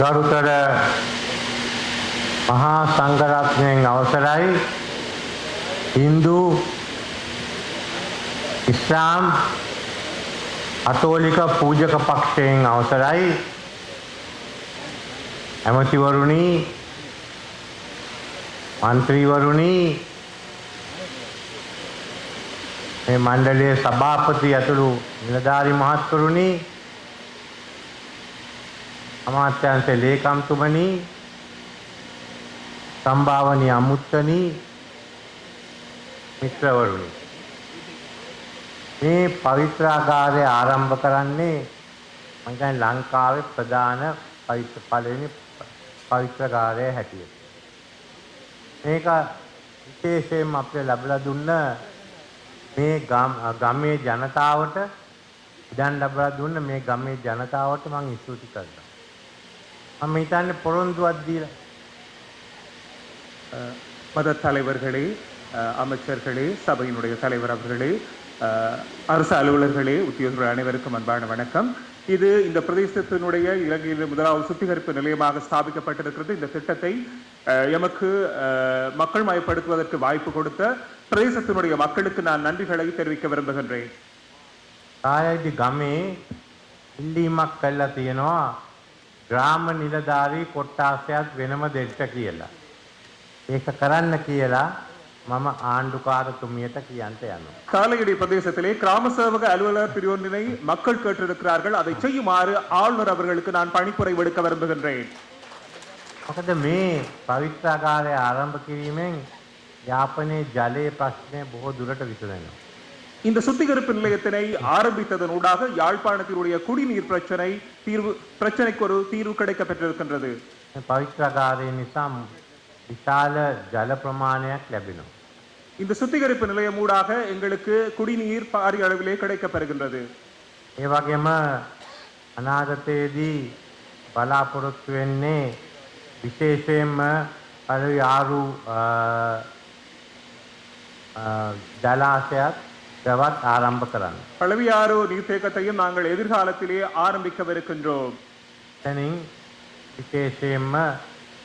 ගරුතර මහා සංඝරත්නයෙන් අවසරයි. හින්දු ඉස්ලාම් අතෝලික පූජක පක්ෂයෙන් අවසරයි. ඇමතිවරුණි මන්ත්‍රීවරුණි මේ මණ්ඩලයේ සභාපති ඇතුළු නිලධාරි මහත්වරුණි අමාත්‍යංශ ලේකම්තුමනි සම්භාවනීය අමුත්තනි මිත්‍රවරුනි. මේ පවිත්‍රාගාරය ආරම්භ කරන්නේ මම කියන්නේ ලංකාවේ ප්‍රධාන පවිත්‍ර පළවෙනි පවිත්‍රාගාරය හැටියට. මේක විශේෂයෙන්ම අපිට ලැබලා දුන්න මේ ගම් ගමේ ජනතාවට ඉඩම් ලැබලා දුන්න මේ ගමේ ජනතාවට මම ස්තුති කරනවා. நம்மை தான் பொழந்து வந்தீர் மத தலைவர்களே அமைச்சர்களே சபையினுடைய தலைவர் அவர்களே அரசு அலுவலர்களே உத்தியோகர்கள் அனைவருக்கும் அன்பான வணக்கம் இது இந்த பிரதேசத்தினுடைய இலங்கையில் முதலாவது சுத்திகரிப்பு நிலையமாக ஸ்தாபிக்கப்பட்டிருக்கிறது இந்த திட்டத்தை எமக்கு மக்கள் மயப்படுத்துவதற்கு வாய்ப்பு கொடுத்த பிரதேசத்தினுடைய மக்களுக்கு நான் நன்றிகளை தெரிவிக்க விரும்புகின்றேன் காலேஜ் கம்மி இல்லி மக்கள் தியனும் ග්‍රාම නිලධාරී කොට්ටාසයක් වෙනම දෙන්න කියලා. ඒක කරන්න කියලා මම ආණ්ඩුකාරතුමියට කියන්ට යනවා. காலையடி பிரதேசத்திலே கிராம சேவக அலுவலர் பிரிவொன்றினை மக்கள் கேட்டிருக்கிறார்கள் அதை செய்யுமாறு ஆளுநர் அவர்களுக்கு நான் பணிப்புரை விடுக்க விரும்புகின்றேன் මොකද මේ පවිත්‍රාකාරය ආරම්භ කිරීමෙන් යාපනයේ ජලයේ ප්‍රශ්නය බොහෝ දුරට විසඳෙනවා. இந்த சுத்திகரிப்பு நிலையத்தினை ஆரம்பித்ததன் ஊடாக யாழ்ப்பாணத்தினுடைய குடிநீர் பிரச்சனை தீர்வு பிரச்சனைக்கு ஒரு தீர்வு கிடைக்க பெற்றிருக்கின்றது මේ පවිත්‍රාකාරය නිසා විශාල ජල ප්‍රමාණයක් ලැබෙනවා. இந்த சுத்திகரிப்பு நிலையம் ஊடாக எங்களுக்கு குடிநீர் பாரிய அளவிலே கிடைக்கப் பெறுகின்றது ඒ වගේම අනාගතයේදී බලාපොරොත්තු වෙන්නේ විශේෂයෙන්ම පළවි ආරු අ, අ, ජලාශයත් ගවත් ආරම්භ කරන්න. பழவியாறு நீர்த்தேக்கத்தையும் நாங்கள் எதிர்காலத்திலே ஆரம்பிக்கவிருக்கின்றோம் එතනින් විශේෂයෙන්ම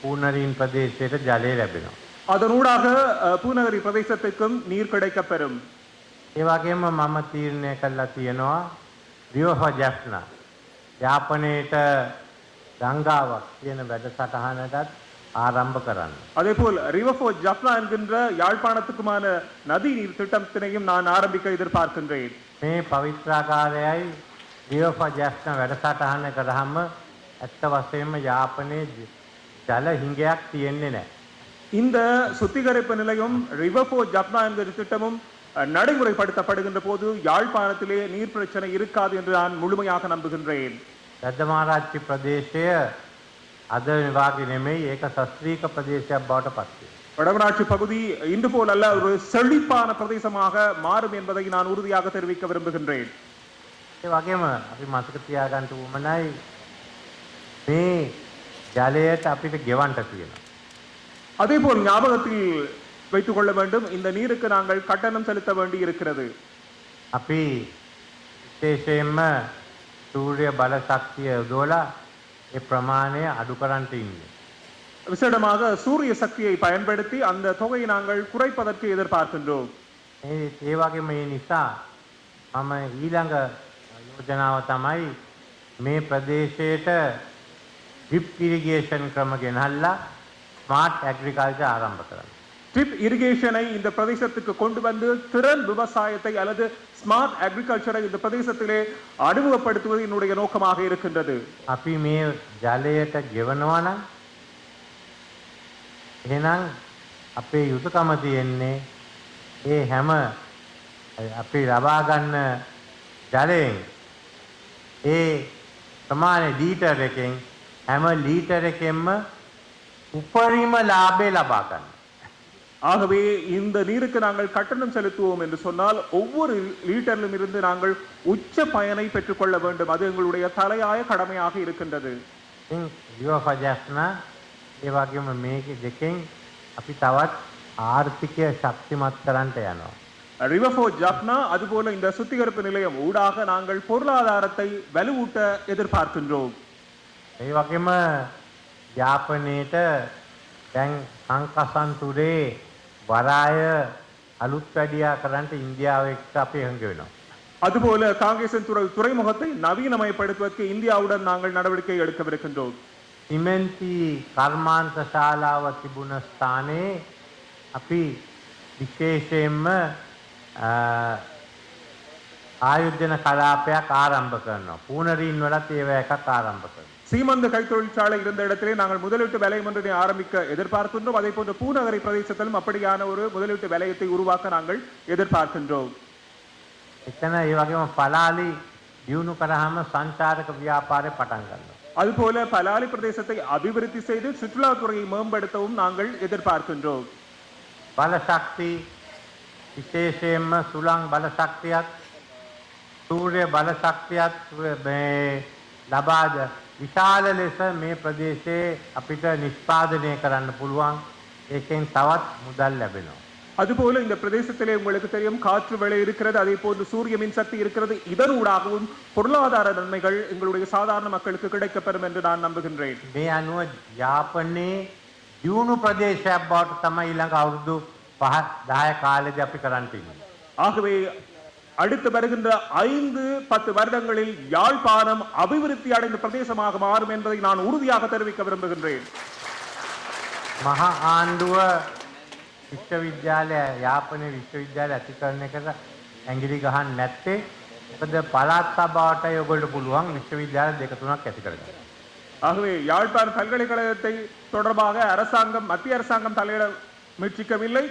පූනරීන් ප්‍රදේශයට ජලය ලැබෙනවා. அதனூடாக அஹ், பூநகரி பிரதேசத்துக்கும் நீர் கிடைக்கப் பெறும் ඒ වගේම මම තීරණය කළා තියෙනවා විවහ ජස්න යාපනයේට ගංගාවක් කියන වැඩසටහනටත් ආරම්භ කරන්න. அதேபோல் ரிவர்ஃபோ ஜப்னா என்கின்ற யாழ்ப்பாணத்துக்குமான நதி நீர் திட்டத்தினையும் நான் ஆரம்பிக்க எதிர்பார்க்கின்றேன் මේ පවිත්‍රාකාරයයි විවහ ජස්න වැඩසටහන කරාම ඇත්ත වශයෙන්ම යාපනයේ ජ- ජල හිඟයක් තියෙන්නේ නැහැ. இந்த சுத்திகரிப்பு நிலையம் ரிவர்ஃபோ ஜப்னா என்கிற திட்டமும் அஹ், நடைமுறைப்படுத்தப்படுகின்ற போது யாழ்ப்பாணத்திலே நீர் பிரச்சனை இருக்காது என்று நான் முழுமையாக நம்புகின்றேன் රජමාරච්චි ප්‍රදේශය අද වාගේ නෙමෙයි ඒක ශස්ත්‍රීක ප්‍රදේශයක් බවට පත් වෙනවා. வடமராட்சி பகுதி இன்று போல் அல்ல ஒரு செழிப்பான பிரதேசமாக மாறும் என்பதை நான் உறுதியாக தெரிவிக்க விரும்புகின்றேன் ඒ වගේම අපි මතක තියාගන්න උවමනයි මේ ජලයට අපිට ගෙවන්ට තියෙනවා. அதேபோல் ஞாபகத்தில் வைத்துக் கொள்ள வேண்டும் இந்த நீருக்கு நாங்கள் கட்டணம் செலுத்த வேண்டி இருக்கிறது අපි විශේෂයෙන්ම සූර්ය බල ශක්තිය යොදවලා ඒ ප්‍රමාණය අඩු කරන්නට ඉන්නේ. விசேடமாக சூரிய சக்தியை பயன்படுத்தி அந்த தொகையை நாங்கள் குறைப்பதற்கு எதிர்பார்க்கின்றோம் ඒ ඒ වගේම ඒ නිසා මම ඊළඟ යෝජනාව තමයි මේ ප්‍රදේශයට ඩ්‍රිප් ඉරිගේෂන් ක්‍රම ගෙනල්ලා ස්මාර්ට් ඇග්‍රිකල්චර් ආරම්භ කරන්න. ட்ரிப் இரிகேஷனை இந்த பிரதேசத்துக்கு கொண்டு வந்து திறன் விவசாயத்தை அல்லது ஸ்மார்ட் அக்ரிகல்ச்சரை இந்த பிரதேசத்திலே அறிமுகப்படுத்துவது என்னுடைய நோக்கமாக இருக்கின்றது අපි මේ ජලයට ගෙවනවා නම් එහෙනම් අපේ යුතුයකම තියෙන්නේ ඒ හැම අපි ලබා ගන්න ජලයෙන් ඒ ප්‍රමාණය ලීටර් එකෙන් හැම ලීටර් එකෙන්ම උපරිම ලාභය ලබා ගන්න. ஆகவே இந்த நீருக்கு நாங்கள் கட்டணம் செலுத்துவோம் என்று சொன்னால் ஒவ்வொரு லீட்டரிலும் இருந்து நாங்கள் உச்ச பயனை பெற்றுக்கொள்ள வேண்டும் அது எங்களுடைய தலையாய கடமையாக இருக்கின்றது ඉතින් දිවපජස්න ඒ වගේම මේක දෙකෙන් අපි තවත් ආර්ථිකය ශක්තිමත් කරන්නට යනවා. ரிவர்ஃபோ ஜப்னா அதுபோல இந்த சுத்திகரிப்பு நிலையம் ஊடாக நாங்கள் பொருளாதாரத்தை வலுவூட்ட எதிர்பார்க்கின்றோம் ඒ වගේම යාපනයට දැන් සංකසන්තුරේ වරාය අලුත් වැඩියා කරන්නට ඉන්දියාව එක්ක අපි එකඟ වෙනවා. அதுபோல காங்கேசன் துறை துறைமுகத்தை நவீனமயப்படுத்துவதற்கு இந்தியாவுடன் நாங்கள் நடவடிக்கை எடுக்கவிருக்கின்றோம் සිමෙන්ති කර්මාන්ත ශාලාව තිබුණ ස්ථානයේ අපි විශේෂයෙන්ම අ, ආයෝජන කලාපයක් ආරම්භ කරනවා. පූනරීන් වලත් ඒව එකක් ආරම්භ කරනවා. சீமந்த கைத்தொழிற்சாலை இருந்த இடத்திலே நாங்கள் முதலீட்டு வலயம் ஒன்றினை ஆரம்பிக்க எதிர்பார்க்கின்றோம் அதே போன்று பூநகரை பிரதேசத்திலும் அப்படியான ஒரு முதலீட்டு வலயத்தை உருவாக்க நாங்கள் எதிர்பார்க்கின்றோம் එතන ඒ වගේම පලාලි දියුණු කරාම සංචාරක ව්‍යාපාරය පටන් ගන්නවා. அதுபோல பலாலி பிரதேசத்தை அபிவிருத்தி செய்து சுற்றுலாத்துறையை மேம்படுத்தவும் நாங்கள் எதிர்பார்க்கின்றோம் බලශක්ති විශේෂයෙන්ම සුළං බලශක්තියත් සූර්ය බලශක්තියත් මේ ලබාද විශාල ලෙස මේ ප්‍රදේශයේ අපිට නිෂ්පාදනය කරන්න පුළුවන් ඒකෙන් තවත් මුදල් ලැබෙනවා. அதுபோல இந்த பிரதேசத்திலே உங்களுக்கு தெரியும் காற்று வேலை இருக்கிறது அதே போன்று சூரிய மின்சக்தி இருக்கிறது இதனூடாகவும் பொருளாதார நன்மைகள் எங்களுடைய சாதாரண மக்களுக்கு கிடைக்கப்பெறும் என்று நான் நம்புகின்றேன் මේ අනුව යාපනයේ දියුණු ප්‍රදේශයක් බවට තමයි ඊළඟ අවුරුදු පහ දහය කාලෙද අපි කරන්ට ඉන්නේ. ஆகவே அடுத்து வருகின்ற ஐந்து பத்து வருடங்களில் யாழ்ப்பாணம் அபிவிருத்தி அடைந்த பிரதேசமாக மாறும் என்பதை நான் உறுதியாக தெரிவிக்க விரும்புகின்றேன் මහා ආණ්ඩුව විශ්වවිද්‍යාලය යාපනය විශ්වවිද්‍යාල ඇති කරන එකට ඇගිලි ගහන්න නැත්තේ මොකද පළාත් සභාවට ඔයගොල්ලෝ පුළුවන් විශ්වවිද්‍යාල දෙක තුනක් ඇති කරගන්න. ஆகவே யாழ்ப்பாண பல்கலைக்கழகத்தை தொடர்பாக அரசாங்கம் மத்திய அரசாங்கம் தலையிட முயற்சிக்கவில்லை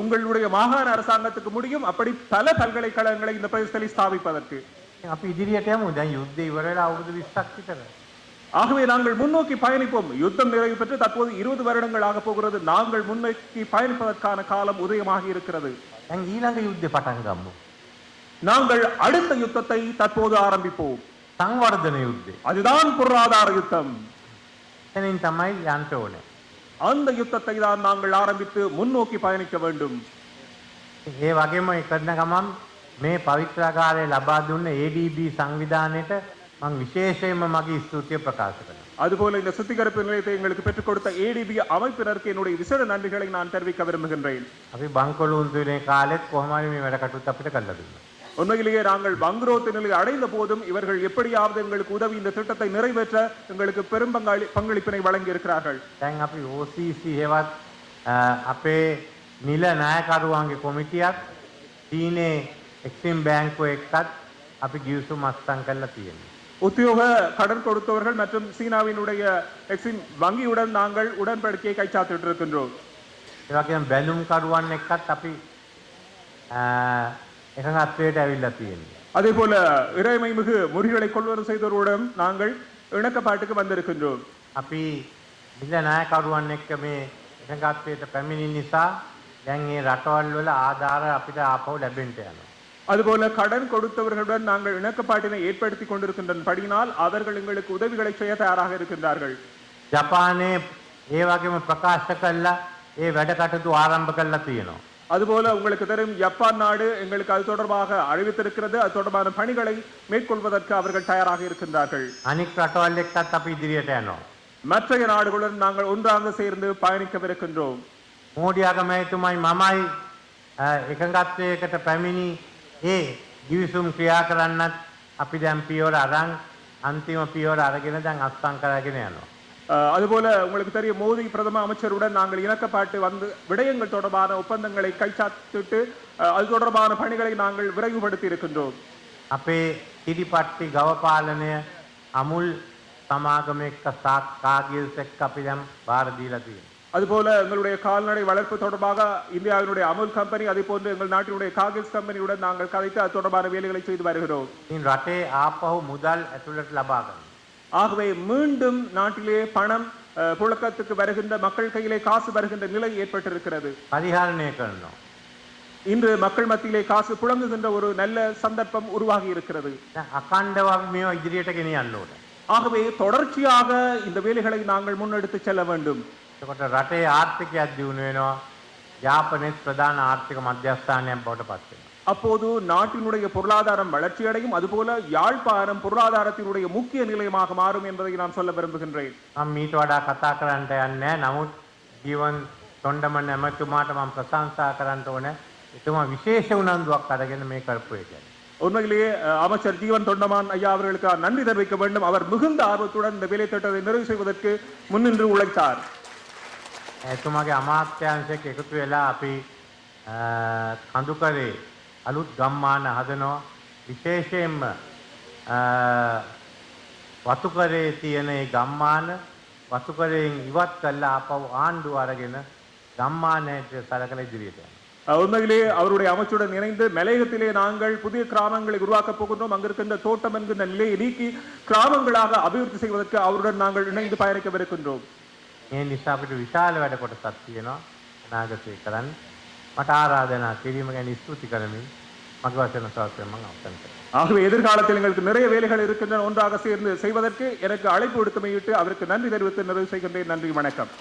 உங்களுடைய மாகாண அரசாங்கத்துக்கு முடியும் அப்படி பல பல்கலைக்கழகங்களை இந்த பிரதேசத்தில் ஸ்தாபிப்பதற்கு ඉතින් අපි ඉදිරියට යමු. දැන් යුද්ධය ඉවර වෙලා අවුරුදු 20ක් විතර. ஆகவே நாங்கள் முன்னோக்கி பயணிப்போம் யுத்தம் நிறைவு பெற்று தற்போது இருபது வருடங்கள் ஆக போகிறது நாங்கள் முன்னோக்கி பயணிப்பதற்கான காலம் உதயமாகி இருக்கிறது දැන් ඊළඟ යුද්ධය පටන් ගමු. நாங்கள் அடுத்த யுத்தத்தை தற்போது ஆரம்பிப்போம் සංවර්ධන යුද්ධය. அதுதான் பொருளாதார யுத்தம் එතනින් තමයි යන්න ඕනේ. அந்த யுத்தத்தை தான் நாங்கள் ஆரம்பித்து முன்னோக்கி பயணிக்க வேண்டும் ඒ වගේම ඒ කරන ගමන් මේ පවිත්‍රාගාරය ලබා දුන්න ADB සංවිධානයට මම විශේෂයෙන්ම මගේ ස්තුතිය ප්‍රකාශ කරනවා. அதுபோல இந்த சுத்திகரிப்பு நிலையத்தை எங்களுக்கு பெற்றுக் கொடுத்த ஏடிபி அமைப்பினருக்கு என்னுடைய விசேட நன்றிகளை நான் தெரிவிக்க விரும்புகின்றேன் අපි බංකොලුන්තු වෙන කාලෙත් කොහොම හරි මේ වැඩ කටයුත්ත අපිට කරලා දුන්නා. உண்மையிலேயே நாங்கள் பங்குரோத்து நிலை அடைந்த போதும் இவர்கள் எப்படியாவது எங்களுக்கு உதவி இந்த திட்டத்தை நிறைவேற்ற எங்களுக்கு பெரும் பங்காளி பங்களிப்பினை வழங்கி இருக்கிறார்கள் දැන් අපි OCC හෙවත් අ, අපේ නිල නායකරුවන්ගේ කොමිටියත් චීනේ එක්සිම් බැංකුව එක්කත් අපි ගිවිසුම් අත්සන් කරලා තියෙනවා. உத்தியோக கடன் கொடுத்தவர்கள் மற்றும் சீனாவினுடைய எக்ஸிம் வங்கியுடன் நாங்கள் உடன்படிக்கையை கைச்சாத்திட்டு இருக்கின்றோம் ඒ වගේම බැලුම් කරුවන් එක්කත් අපි අ, එකඟත්වයට ඇවිල්ලා තියෙනවා. அதே போல இறைமை மிகு முறிகளை கொள்வனவு செய்தவர்களுடன் நாங்கள் இணக்கப்பாட்டுக்கு வந்திருக்கின்றோம் අපි නිල නායකරුවන් එක්ක මේ එකඟත්වයට පැමිණි නිසා දැන් මේ රටවල් වල ආධාර අපිට ආපහු ලැබෙන්න යනවා. அதுபோல கடன் கொடுத்தவர்களுடன் நாங்கள் இணக்கப்பாட்டினை ஏற்படுத்தி கொண்டிருக்கின்ற படியினால் அவர்கள் எங்களுக்கு உதவிகளை செய்ய தயாராக இருக்கின்றார்கள் ජපානයේ ඒ වගේම ප්‍රකාශ කළා ඒ වැඩ කටයුතු ආරම්භ කරලා තියෙනවා. அதுபோல உங்களுக்கு தெரியும் ஜப்பான் நாடு எங்களுக்கு அது தொடர்பாக அறிவித்திருக்கிறது அது தொடர்பான பணிகளை மேற்கொள்வதற்கு அவர்கள் தயாராக இருக்கின்றார்கள் අනික් රටවල් එක්කත් අපි ඉදිරියට යනවා. மற்றைய நாடுகளுடன் நாங்கள் ஒன்றாக சேர்ந்து பயணிக்கவிருக்கின்றோம் මෝඩි අගමැතිතුමයි මමයි අ, එකඟත්වයකට පැමිණි ඒ ගිවිසුම් ක්‍රියා කරන්නත් අපි දැන් පියවර අරන් අන්තිම පියවර අරගෙන දැන් අත්සන් කරගෙන යනවා. அஹ், அதுபோல உங்களுக்கு தெரியும் மோடி பிரதம அமைச்சருடன் நாங்கள் இணக்கப்பாட்டு வந்து விடயங்கள் தொடர்பான ஒப்பந்தங்களை கைச்சாத்திட்டு அஹ், அது தொடர்பான பணிகளை நாங்கள் விரைவுபடுத்தி இருக்கின்றோம் අපේ කිරිපට්ටි ගව පාලනය අමුල් සමාගම එක්ක සාක් කාගිල්ස් එක්ක අපි දැන් බාර දීලා තියෙනවා. அதுபோல எங்களுடைய கால்நடை வளர்ப்பு தொடர்பாக இந்தியாவினுடைய அமுல் கம்பெனி அதே போன்று எங்கள் நாட்டினுடைய காகில்ஸ் கம்பெனியுடன் நாங்கள் கதைத்து அது தொடர்பான வேலைகளை செய்து வருகிறோம் ඉතින් රටේ ආපහු මුදල් ඇතුළට ලබා ගන්න. ஆகவே மீண்டும் நாட்டிலே பணம் அஹ், புழக்கத்துக்கு வருகின்ற மக்கள் கையிலே காசு வருகின்ற நிலை ஏற்பட்டிருக்கிறது පරිහරණය කරනවා. இன்று மக்கள் மத்தியிலே காசு புழங்குகின்ற ஒரு நல்ல சந்தர்ப்பம் உருவாகி இருக்கிறது දැන් අකණ්ඩව අපි මේවා ඉදිරියට ගෙනියන්න ඕනේ. ஆகவே தொடர்ச்சியாக இந்த வேலைகளை நாங்கள் முன்னெடுத்து செல்ல வேண்டும் එතකොට රටේ ආර්ථිකයක් දියුණු වෙනවා. යාපනයේ ප්‍රධාන ආර්ථික මධ්‍යස්ථානයක් බවට පත් වෙනවා. அப்போது நாட்டினுடைய பொருளாதாரம் வளர்ச்சியடையும் அதுபோல யாழ்ப்பாணம் பொருளாதாரத்தினுடைய முக்கிய நிலையமாக மாறும் என்பதை நான் சொல்ல விரும்புகின்றேன் මම මීට වඩා කතා කරන්නට යන්නේ නැහැ. නමුත් ජීවන් තොණ්ඩමන් ඇමතුමාට මම ප්‍රශංසා කරන්න ඕන. එතුමා විශේෂ උනන්දුවක් අරගෙන මේ කරපු එක. உண்மையிலேயே அஹ், அமைச்சர் ஜீவன் தொண்டமான் ஐயா அவர்களுக்கு நான் நன்றி தெரிவிக்க வேண்டும் அவர் மிகுந்த ஆர்வத்துடன் இந்த வேலை திட்டத்தை நிறைவு செய்வதற்கு முன்னின்று உழைத்தார் එතුමාගේ අමාත්‍යංශයක එකතු වෙලා අපි අ, කඳුකරේ අලුත් ගම්මාන හදනවා. විශේෂයෙන්ම අ, වතුකරේ තියෙන ඒ ගම්මාන වතුකරයෙන් ඉවත් කරලා ආපහු ආණ්ඩුව අරගෙන ගම්මානයට සලකලා ඉදිරියට යනවා. அஹ், உண்மையிலேயே அவருடைய அமைச்சுடன் இணைந்து மலையகத்திலே நாங்கள் புதிய கிராமங்களை உருவாக்கப் போகின்றோம் அங்கிருக்கின்ற தோட்டம் என்கின்ற நிலையை நீக்கி கிராமங்களாக அபிவிருத்தி செய்வதற்கு அவருடன் நாங்கள் இணைந்து பயணிக்கவிருக்கின்றோம் ඒ නිසා අපිට විශාල වැඩ කොටසක් තියෙනවා අනාගතේ කරන්න. මට ආරාධනා කිරීම ගැන ස්තුති කරමින් මගේ වචන සාස්ත්‍රයෙන් මම අවසන් කරනවා. ஆகவே எதிர்காலத்தில் எங்களுக்கு நிறைய வேலைகள் இருக்கின்றன ஒன்றாக சேர்ந்து செய்வதற்கு எனக்கு அழைப்பு விடுத்தமையிட்டு அவருக்கு நன்றி தெரிவித்து நிறைவு செய்கின்றேன் நன்றி வணக்கம்